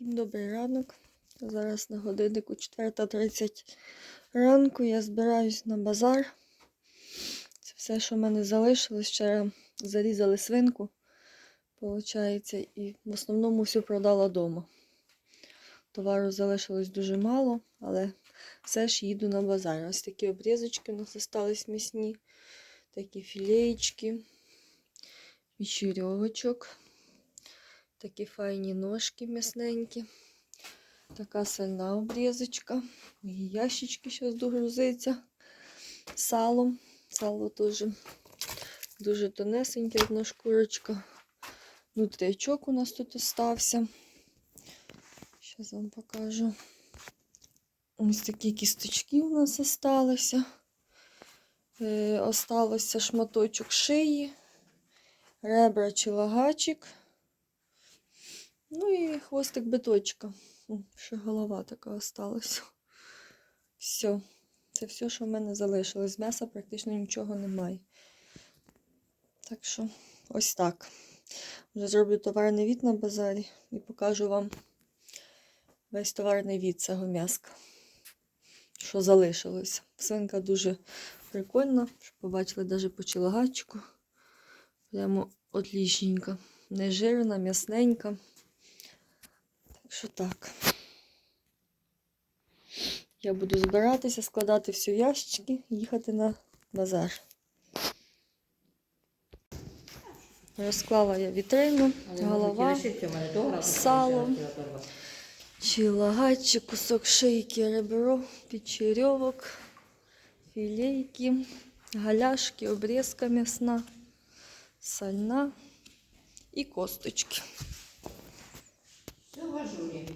Всім добрий ранок. Зараз на годиннику 4.30 ранку я збираюсь на базар. Це все, що в мене залишилось. Вчора зарізали свинку, виходить, і в основному все продала вдома. Товару залишилось дуже мало, але все ж їду на базар. Ось такі обрізочки у нас залишились м'ясні, такі філеєчки, вечерьовочок. Такі файні ножки м'ясненькі. Така сальна обрізочка. Мої ящички зараз догрузиться. Салом. Сало теж дуже тонесеньке, одна шкурочка. Нутрячок у нас тут остався. Зараз вам покажу. Ось такі кісточки у нас осталися. Е, осталося шматочок шиї, ребра чи лагачик. Ну і хвостик биточка. Ще голова така осталась. Все. Це все, що в мене залишилось. М'яса практично нічого немає. Так що, ось так. Вже зроблю товарний від на базарі і покажу вам весь товарний від цього м'яска. Що залишилось. Свинка дуже прикольна. Щоб побачили навіть по чилагачику. Прямо отлічненька. Не жирна, м'ясненька. Так що так. Я буду збиратися, складати всі ящики, їхати на базар. Розклала я вітрину, голова, сало, чилагачик, кусок шийки, ребро, печерьовок, філейки, галяшки, обрізка м'ясна, сальна і косточки в ажурі.